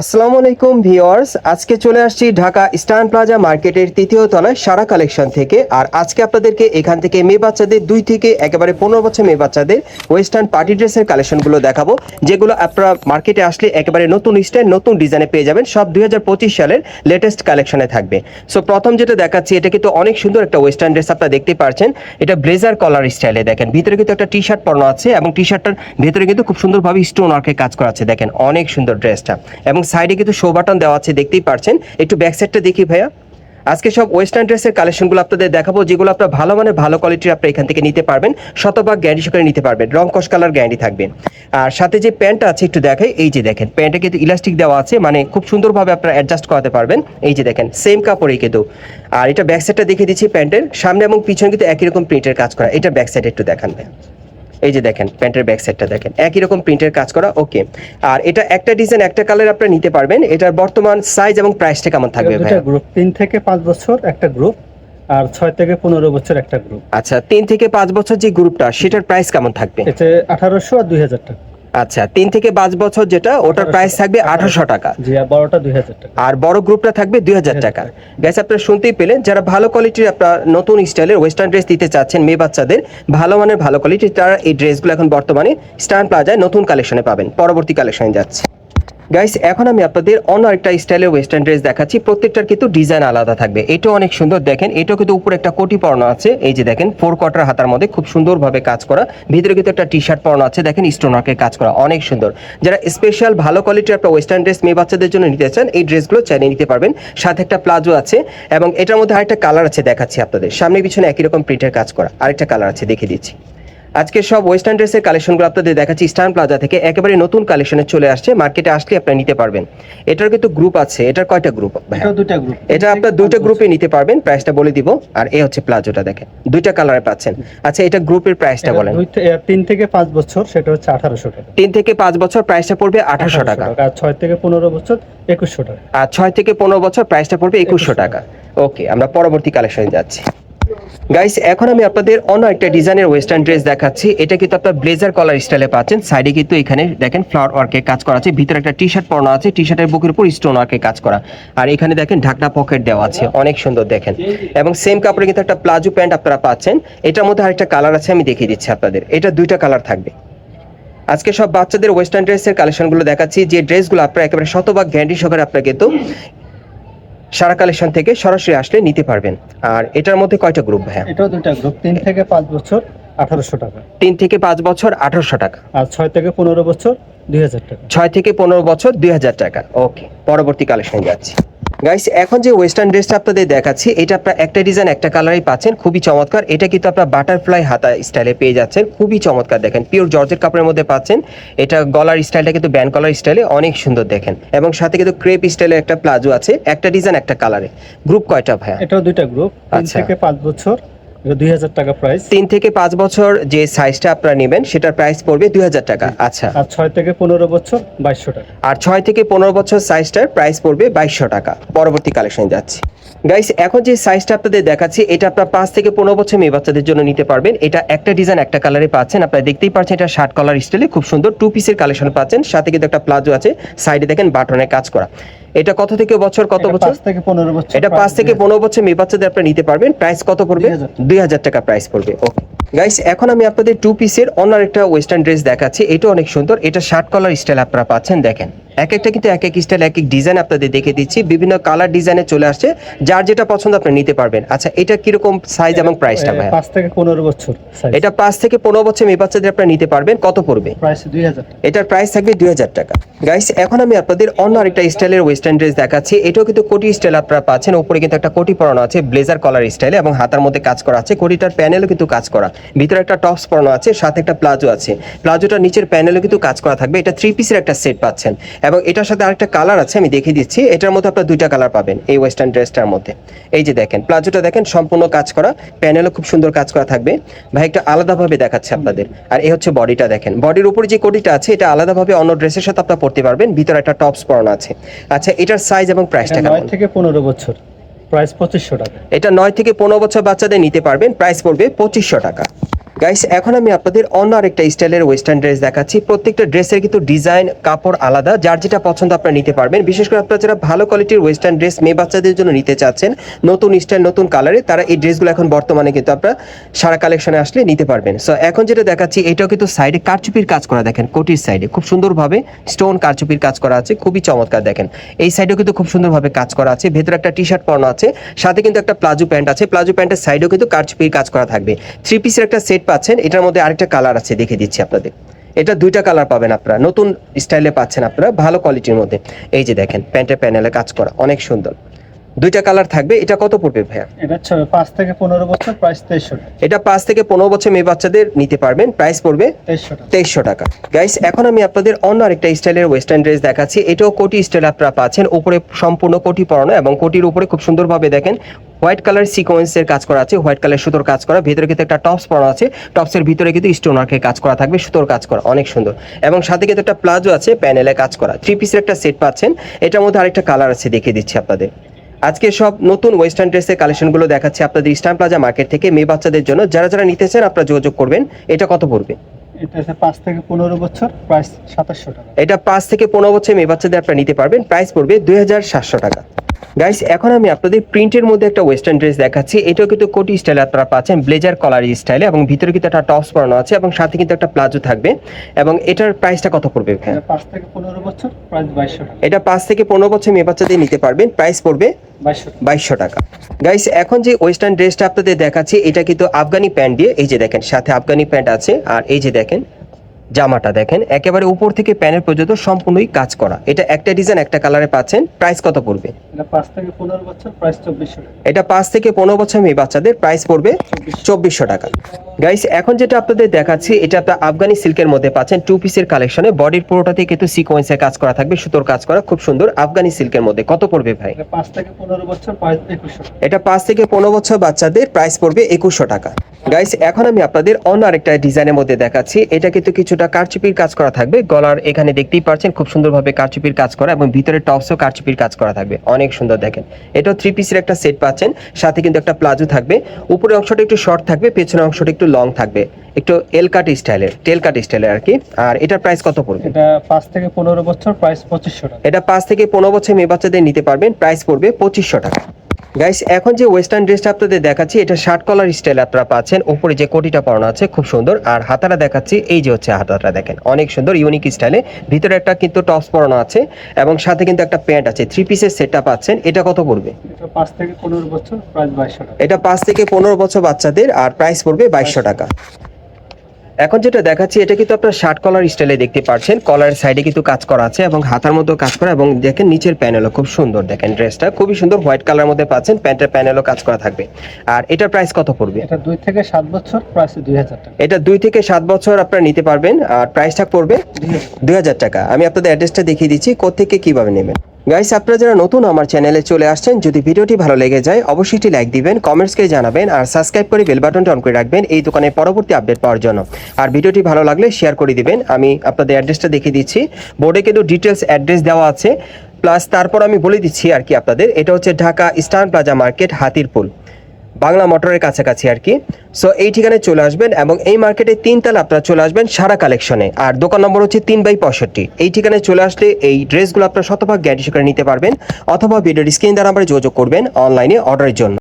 আসসালামু আলাইকুম ভিওয়ার্স আজকে চলে আসছি ঢাকা স্টান প্লাজা মার্কেটের তৃতীয় তলায় সারা কালেকশন থেকে। আর আজকে আপনাদেরকে এখান থেকে মেয়ে বাচ্চাদের, দুই থেকে একেবারে পনেরো বছর মেয়ে বাচ্চাদের ওয়েস্টার্ন পার্টি ড্রেসের কালেকশনগুলো দেখাবো, যেগুলো আপনারা মার্কেটে আসলে একেবারে নতুন স্টাইল, নতুন ডিজাইনে পেয়ে যাবেন। সব দুই হাজার পঁচিশ সালের লেটেস্ট কালেকশনে থাকবে। সো প্রথম যেটা দেখাচ্ছি, এটা কিন্তু অনেক সুন্দর একটা ওয়েস্টার্ন ড্রেস আপনারা দেখতে পাচ্ছেন এটা ব্লেজার কলার স্টাইলে দেখেন। ভিতরে কিন্তু একটা টি শার্ট পরানো আছে এবং টি শার্টটার ভেতরে কিন্তু খুব সুন্দরভাবে স্টোন ওয়ার্কের কাজ করা আছে। দেখেন, অনেক সুন্দর ড্রেসটা এবং সাইডে কিন্তু শো বাটন দেওয়া আছে, দেখতেই পারছেন। একটু ব্যাক সাইডটা দেখি ভাইয়া। আজকে সব ওয়েস্টার্ন ড্রেসের কালেকশনগুলো আপনাদের দেখাবো, যেগুলো আপনার ভালো মানে ভালো কোয়ালিটির আপনি এখান থেকে নিতে পারবেন। শতভাগ গ্যারান্টি সহকারে নিতে পারবেন, রং কস কালার গ্যারান্টি থাকবে। আর সাথে যে প্যান্টটা আছে, একটু দেখাই, এই যে দেখেন প্যান্টে কিন্তু ইলাস্টিক দেওয়া আছে মানে খুব সুন্দরভাবে আপনারা অ্যাডজাস্ট করাতে পারবেন। এই যে দেখেন সেম কাপড়ই কিন্তু। আর এটা ব্যাক সাইডটা দেখিয়ে দিচ্ছি প্যান্টের সামনে এবং পিছনে কিন্তু একই রকম প্রিন্টের কাজ করা, এটা ব্যাক সাইড একটু দেখান। এই যে দেখেন প্যান্টের ব্যাক সাইডটা দেখেন। একই রকম প্রিন্টের কাজ করা ওকে আর এটা একটা ডিজাইন একটা কালার আপনারা নিতে পারবেন। এটার বর্তমান সাইজ এবং প্রাইসটা কেমন থাকবে ভাই গ্রুপ তিন থেকে পাঁচ বছর একটা গ্রুপ আর ছয় থেকে পনেরো বছর একটা গ্রুপ আচ্ছা তিন থেকে পাঁচ বছর যে গ্রুপটা সেটার প্রাইস কেমন থাকবে? আঠারোশো আর দুই হাজার টাকা। আচ্ছা তিন থেকে পাঁচ বছর যেটা ওটার প্রাইস থাকবে আঠারোশো টাকা। জি আর বড়টা দুই হাজার টাকা। আর বড় গ্রুপটা থাকবে দুই হাজার টাকা। গ্যাস আপনারা শুনতেই পেলেন যারা ভালো কোয়ালিটির আপনার নতুন স্টাইলের ওয়েস্টার্ন ড্রেস দিতে চাচ্ছেন মেয়ে বাচ্চাদের ভালো মানের ভালো কোয়ালিটির তারা এই ড্রেসগুলো এখন বর্তমানে স্টান প্লাজায় নতুন কালেকশনে পাবেন। পরবর্তী কালেকশনে যাচ্ছে। গাইস এখন আমি আপনাদের অন্য একটা স্টাইলের ওয়েস্টার্ন ড্রেস দেখাচ্ছি। প্রত্যেকটার কিন্তু ডিজাইন আলাদা থাকবে। এটাও অনেক সুন্দর, দেখেন। এটাও কিন্তু উপরে একটা কোটি পরানো আছে। এই যে দেখেন ফোর কোয়ার্টার হাতার মধ্যে খুব সুন্দরভাবে কাজ করা। ভিতরে কিন্তু একটা টি শার্ট পরানো আছে, দেখেন স্টোনারকে কাজ করা। অনেক সুন্দর। যারা স্পেশাল ভালো কোয়ালিটির একটা ওয়েস্টার্ন ড্রেস মেয়ে বাচ্চাদের জন্য নিতে চান, এই ড্রেসগুলো চাইলে নিতে পারবেন। সাথে একটা প্লাজো আছে এবং এটার মধ্যে আরেকটা কালার আছে দেখাচ্ছি আপনাদের। সামনে পিছনে একই রকম প্রিন্টের কাজ করা। আরেকটা কালার আছে, দেখিয়ে দিচ্ছি। আজকে সব ওয়েস্টার্ন ড্রেসের কালেকশনগুলো আপনাদের দেখাচ্ছি। স্টান প্লাজা থেকে একেবারে নতুন কালেকশনে চলে আসছে। মার্কেটে আসলে আপনারা নিতে পারবেন। এটার কিন্তু গ্রুপ আছে। এটার কয়টা গ্রুপ দুটা গ্রুপ এটা আপনার দুইটা গ্রুপে নিতে পারবেন। প্রাইসটা বলে দিব। আর এই হচ্ছে প্লাজোটা দেখেন। দুইটা কালারে পাচ্ছেন। আচ্ছা এটা গ্রুপের প্রাইসটা বলেন। তিন থেকে পাঁচ বছর সেটা হচ্ছে আঠারোশো টাকা। তিন থেকে পাঁচ বছর প্রাইসটা পড়বে আঠারোশো টাকা। আর ছয় থেকে পনেরো বছর একুশশো টাকা। আর ছয় থেকে পনেরো বছর প্রাইসটা পড়বে একুশশো টাকা। ওকে আমরা পরবর্তী কালেকশনে যাচ্ছি। গাইস এখন আমি আপনাদের অন্য একটা ডিজাইনের ওয়েস্টার্ন ড্রেস দেখাচ্ছি। এটা কিন্তু আপনার ব্লেজার কলার স্টাইলে পাচ্ছেন। সাইডে কিন্তু এখানে দেখেন ফ্লাওয়ার ওয়ার্কের কাজ করা আছে। ভিতরে একটা টি শার্ট পরানো আছে। টি শার্টের বুকের উপর স্টোন ওয়ার্কের কাজ করা। আর এখানে দেখেন ঢাকনা পকেট দেওয়া আছে। অনেক সুন্দর দেখেন। এবং সেম কাপড়ে কিন্তু একটা প্লাজো প্যান্ট আপনারা পাচ্ছেন। এটার মধ্যে আরেকটা কালার আছে, আমি দেখিয়ে দিচ্ছি আপনাদের। এটা দুইটা কালার থাকবে। আজকে সব বাচ্চাদের ওয়েস্টার্ন ড্রেসের কালেকশনগুলো দেখাচ্ছি। যে ড্রেসগুলো আপনারা একেবারে শতভাগ গ্যারান্টি সহকারে আপনারা কিন্তু সারা কালেকশন থেকে সরাসরি আসলে নিতে পারবেন। আর এটার মধ্যে কয়টা গ্রুপ ভাইয়া? এটাও দুটা গ্রুপ তিন থেকে পাঁচ বছর আঠারোশো টাকা। তিন থেকে পাঁচ বছর আঠারোশো টাকা। আর ছয় থেকে পনেরো বছর দুই হাজার টাকা। ছয় থেকে পনেরো বছর দুই হাজার টাকা। ওকে পরবর্তী কালেকশন যাচ্ছি। গাইস এখন যে ওয়েস্টার্ন ড্রেসটা আপনাদের দেখাচ্ছি এটা আপনার একটা ডিজাইন একটা কালারই পাচ্ছেন খুবই চমৎকার। এটা কিন্তু আপনার বাটারফ্লাই হাতা স্টাইলে পেয়ে যাচ্ছেন খুবই চমৎকার দেখেন পিওর জর্জের কাপড়ের মধ্যে পাচ্ছেন। এটা গলার স্টাইলটা কিন্তু ব্যান্ড কলার স্টাইলে অনেক সুন্দর দেখেন। এবং সাথে কিন্তু ক্রেপ স্টাইলের একটা প্লাজো আছে একটা ডিজাইন একটা কালারে গ্রুপ কয়টা ভাইয়া? এটা দুইটা গ্রুপ তিন আচ্ছা। থেকে পাঁচ বছর। দুই হাজার টাকা প্রাইস তিন থেকে পাঁচ বছর যে সাইজটা আপনারা নেবেন সেটার প্রাইস পড়বে দুই হাজার টাকা। আচ্ছা। আর ছয় থেকে পনেরো বছর বাইশশো টাকা। আর ছয় থেকে পনেরো বছর সাইজটার প্রাইস পড়বে বাইশশো টাকা। পরবর্তী কালেকশন যাচ্ছি। গাইস এখন যে সাইজটা আপনাদের দেখাচ্ছি এটা আপনার পাঁচ থেকে পনেরো বছর মেয়ে বাচ্চাদের জন্য নিতে পারবেন। এটা একটা ডিজাইন একটা কালারে পাচ্ছেন। আপনারা দেখতেই পাচ্ছেন এটা শার্ট কলার স্টাইলে খুব সুন্দর টু পিসের কালেকশন পাচ্ছেন। সাথে কিন্তু একটা প্লাজো আছে। সাইডে দেখেন বাটনের কাজ করা। এটা কত থেকে বছর কত বছর? থেকে পনেরো বছর এটা পাঁচ থেকে পনেরো বছর মেয়ে বাচ্চাদের আপনি নিতে পারবেন। প্রাইস কত পড়বে? দুই হাজার। টাকা প্রাইস পড়বে। ওকে গাইস এখন আমি আপনাদের টু পিসের অন্য একটা ওয়েস্টার্ন ড্রেস দেখাচ্ছি। এটা অনেক সুন্দর। এটা শার্ট কলার স্টাইল আপনারা পাচ্ছেন দেখেন। এক একটা কিন্তু এক এক স্টাইল এক এক ডিজাইন আপনাদের দেখে দিচ্ছি। বিভিন্ন কালার ডিজাইনে চলে আসছে। যার যেটা পছন্দ আপনি নিতে পারবেন। আচ্ছা এটা কীরকম সাইজ এবং প্রাইসটা ভাই পাঁচ থেকে পনেরো বছর এটা পাঁচ থেকে পনেরো বছর মেয়ে বাচ্চাদের আপনারা নিতে পারবেন। কত পড়বে? প্রাইস দুই হাজার টাকা। এটার প্রাইস থাকবে দুই হাজার টাকা। গাইস এখন আমি আপনাদের অন্য আরেকটা স্টাইলের ওয়েস্টার্ন ড্রেস দেখাচ্ছি। এটাও কিন্তু কোটি স্টাইল আপনারা পাচ্ছেন। উপরে কিন্তু একটা কোটি পরানো আছে ব্লেজার কলার স্টাইলে এবং হাতার মধ্যে কাজ করা আছে। কোটিটার প্যানেলও কিন্তু কাজ করা। ভিতরে একটা টপস পরানো আছে সাথে একটা প্লাজো আছে। প্লাজোটার নিচের প্যানেলও কিন্তু কাজ করা থাকবে। এটা থ্রি পিসের একটা সেট পাচ্ছেন। এবং এটার সাথে আরেকটা কালার আছে আমি দেখিয়ে দিচ্ছি। এটার মধ্যে আপনার দুইটা কালার পাবেন এই ওয়েস্টার্ন ড্রেসটার মধ্যে। এই যে দেখেন প্লাজোটা দেখেন সম্পূর্ণ কাজ করা। প্যানেলও খুব সুন্দর কাজ করা থাকবে। ভাই একটা আলাদাভাবে দেখাচ্ছে আপনাদের। আর এই হচ্ছে বডিটা দেখেন। বডির উপরে যে কোটিটা আছে এটা আলাদাভাবে অন্য ড্রেসের সাথে আপনারা পরতে পারবেন। ভিতরে একটা টপস পরানো আছে। আচ্ছা এটার সাইজ এবং প্রাইসটা কেমন? থেকে পনেরো বছর। প্রাইস পঁচিশশো টাকা। এটা নয় থেকে পনেরো বছর বাচ্চাদের নিতে পারবেন, প্রাইস পড়বে পঁচিশশো টাকা। গাইস এখন আমি আপনাদের অন্য আরেকটা স্টাইলের ওয়েস্টার্ন ড্রেস দেখাচ্ছি। প্রত্যেকটা ড্রেসের কিন্তু ডিজাইন কাপড় আলাদা। যার যেটা পছন্দ আপনারা নিতে পারবেন। বিশেষ করে আপনারা যারা ভালো কোয়ালিটির ওয়েস্টার্ন ড্রেস মেয়ে বাচ্চাদের জন্য নিতে চাচ্ছেন, নতুন স্টাইল নতুন কালারে তারা এই ড্রেসগুলো এখন বর্তমানে কিন্তু আপনারা সারা কালেকশনে আসলে নিতে পারবেন। সো এখন যেটা দেখাচ্ছি, এটাও কিন্তু সাইডে কারচুপির কাজ করা দেখেন, কোটির সাইডে খুব সুন্দরভাবে স্টোন কারচুপির কাজ করা আছে, খুবই চমৎকার দেখেন। এই সাইডেও কিন্তু খুব সুন্দরভাবে কাজ করা আছে। ভেতরে একটা টি শার্ট পরানো আছে। সাথে কিন্তু একটা প্লাজো প্যান্ট আছে। প্লাজো প্যান্টের সাইডেও কিন্তু কারচুপির কাজ করা থাকবে। থ্রি পিসের একটা সেট পাচ্ছেন। এটার মধ্যে আরেকটা কালার আছে দেখে দিচ্ছি আপনাদের। এটা দুইটা কালার পাবেন আপনারা। নতুন স্টাইলে পাচ্ছেন আপনারা। ভালো কোয়ালিটির মধ্যে। এই যে দেখেন, প্যান্টের প্যানেলে কাজ করা। অনেক সুন্দর। দুইটা কালার থাকবে। এটা কত পড়বে ভাইয়া? এটা ছ- পাঁচ থেকে পনেরো বছর প্রাইস তেইশশো টাকা এটা পাঁচ থেকে পনেরো বছর মেয়ে বাচ্চাদের নিতে পারবেন। প্রাইস পড়বে তেইশশো টাকা। গাইস এখন আমি আপনাদের অন্য আরেকটা স্টাইলের ওয়েস্টার্ন ড্রেস দেখাচ্ছি। এটাও কোটি স্টাইল আপনারা পাচ্ছেন। উপরে সম্পূর্ণ কোটি পরানো এবং কোটির উপরে খুব সুন্দরভাবে দেখেন হোয়াইট কালার সিকোয়েন্সের কাজ করা আছে হোয়াইট কালার সুতোর কাজ করা। ভিতরে কিন্তু একটা টপস পরা আছে। টপসের ভিতরে কিন্তু স্টোন ওয়ার্কের কাজ করা থাকবে সুতোর কাজ করা অনেক সুন্দর। এবং সাথে কিন্তু একটা প্লাজো আছে প্যানেলে কাজ করা। থ্রি পিসের একটা সেট পাচ্ছেন। এটার মধ্যে আরেকটা কালার আছে দেখিয়ে দিচ্ছি আপনাদের। আজকে সব নতুন ওয়েস্টার্ন ড্রেসের কালেকশনগুলো দেখাচ্ছি আপনাদের ইস্টার্ন প্লাজা মার্কেট থেকে। মেয়ে বাচ্চাদের জন্য যারা যারা নিতে চান আপনারা যোগাযোগ করবেন। এটা কত পড়বে? এটা আছে পাঁচ থেকে পনেরো বছর প্রাইস সাতাশশো টাকা। এটা পাঁচ থেকে পনেরো বছর মেয়ে বাচ্চাদের আপনারা নিতে পারবেন। প্রাইস পড়বে দুই হাজার সাতশো টাকা। গাইস এখন আমি আপনাদের প্রিন্টের মধ্যে একটা ওয়েস্টার্ন ড্রেস দেখাচ্ছি। এটাও কিন্তু কোটি স্টাইলে আপনারা পাচ্ছেন ব্লেজার কলারি স্টাইলে এবং ভিতরে কিন্তু একটা টপস পরানো আছে এবং সাথে কিন্তু একটা প্লাজো থাকবে। এবং এটার প্রাইসটা কত পড়বে এটা পাঁচ থেকে পনেরো বছর প্রাইস বাইশশো টাকা। এটা পাঁচ থেকে পনেরো বছর মেয়ে বাচ্চাদের নিতে পারবেন প্রাইস পড়বে বাইশশো টাকা। গাইস এখন যে ওয়েস্টার্ন ড্রেসটা আপনাদের দেখাচ্ছি এটা কিন্তু আফগানি প্যান্ট দিয়ে এই যে দেখেন সাথে আফগানি প্যান্ট আছে আর এই যে দেখেন জামাটা দেখেন একেবারে উপর থেকে প্যানের পর্যন্ত সম্পূর্ণই কাজ করা। এটা একটা ডিজাইন একটা কালারে পাচ্ছেন প্রাইস কত পড়বে? এটা পাঁচ থেকে পনেরো বছর মেয়ে বাচ্চাদের প্রাইস পড়বে চব্বিশশো টাকা। গাইস এখন যেটা আপনাদের দেখাচ্ছি এটা আপনার আফগানি সিল্কের মধ্যে পাচ্ছেন টু পিসের কালেকশনে বডির পুরোটাতে কিন্তু সিকোয়েন্সের কাজ করা থাকবে সুতোর কাজ করা খুব সুন্দর আফগানি সিল্কের মধ্যে। কত পড়বে ভাই? এটা পাঁচ থেকে পনেরো বছর প্রাইস একুশশো টাকা। এটা পাঁচ থেকে পনেরো বছর বাচ্চাদের প্রাইস পড়বে একুশশো টাকা। গাইস এখন আমি আপনাদের অন্য আরেকটা ডিজাইনের মধ্যে দেখাচ্ছি এটা কিন্তু কিছুটা কারচুপির কাজ করা থাকবে। গলার এখানে দেখতেই পাচ্ছেন খুব সুন্দরভাবে কারচুপির কাজ করা এবং ভিতরে টপসও কারচুপির কাজ করা থাকবে। অনেক সুন্দর দেখেন। এটাও থ্রি পিসের একটা সেট পাচ্ছেন সাথে কিন্তু একটা প্লাজো থাকবে। উপরের অংশটা একটু শর্ট থাকবে পেছনের অংশটা একটু লং থাকবে। একটু এল কাট স্টাইলের টেল কাট স্টাইলের আর কি আর এটার প্রাইস কত পড়বে? এটা পাঁচ থেকে পনেরো বছর প্রাইস পঁচিশশো টাকা। এটা পাঁচ থেকে পনেরো বছর মেয়ে বাচ্চাদের নিতে পারবেন প্রাইস পড়বে পঁচিশশো টাকা। গাইস এখন যে ওয়েস্টার্ন ড্রেসটা আপনাদের দেখাচ্ছি এটা শার্ট কলার স্টাইল আপনারা পাচ্ছেন। উপরে যে কোটিটা পরানো আছে খুব সুন্দর। আর হাতাটা দেখাচ্ছি এই যে হচ্ছে হাতাটা দেখেন অনেক সুন্দর ইউনিক স্টাইলে ভিতরে একটা কিন্তু টপস পরানো আছে এবং সাথে কিন্তু একটা প্যান্ট আছে থ্রি পিসের সেটটা পাচ্ছেন। এটা কত পড়বে? এটা পাঁচ থেকে পনেরো বছর প্রাইস বাইশশো টাকা। এটা পাঁচ থেকে পনেরো বছর বাচ্চাদের আর প্রাইস পড়বে বাইশশো টাকা। এখন যেটা দেখাচ্ছি এটা কিন্তু আপনার শার্ট কলার স্টাইলে দেখতে পাচ্ছেন। কলারের সাইডে কিন্তু কাজ করা আছে এবং হাতার মধ্যে কাজ করা এবং দেখেন নিচের প্যানেলও খুব সুন্দর। দেখেন ড্রেসটা খুবই সুন্দর হোয়াইট কালার মধ্যে পাচ্ছেন প্যান্টের প্যানেলও কাজ করা থাকবে। আর এটার প্রাইস কত পড়বে? এটা দুই থেকে সাত বছর প্রাইস দুই হাজার টাকা। এটা দুই থেকে সাত বছর আপনারা নিতে পারবেন আর প্রাইসটা পড়বে দুই হাজার দুই হাজার টাকা। আমি আপনাদের অ্যাড্রেসটা দেখিয়ে দিচ্ছি কোথেকে কীভাবে নেবেন। গাইস আপনারা যারা নতুন আমার চ্যানেলে চলে আসছেন, যদি ভিডিওটি ভালো লেগে যায়, অবশ্যই একটি লাইক দিবেন কমেন্টসকে জানাবেন, আর সাবস্ক্রাইব করে বেল বাটনটা অন করে রাখবেন এই দোকানের পরবর্তী আপডেট পাওয়ার জন্য। আর ভিডিওটি ভালো লাগলে শেয়ার করে দিবেন। আমি আপনাদের অ্যাড্রেসটা দেখিয়ে দিচ্ছি। বোর্ডে কিন্তু ডিটেলস অ্যাড্রেস দেওয়া আছে। প্লাস তারপর আমি বলে দিচ্ছি আর কি আপনাদের। এটা হচ্ছে Dhaka eastern plaza market Hatirpool. Bangla মোটরের কাছাকাছি আর কি। সো এই ঠিকানায় চলে আসবেন এবং এই মার্কেটে তিন তালা আপনারা চলে আসবেন সারা কালেকশনে আর দোকান নম্বর হচ্ছে তিন বাই পঁয়ষট্টি। এই ঠিকানায় চলে আসলে এই ড্রেসগুলো আপনারা শতভাগ গ্যারেন্টি করে নিতে পারবেন অথবা ভিডিওর স্ক্রিন দ্বারা আমরা যোগাযোগ করবেন অনলাইনে অর্ডারের জন্য।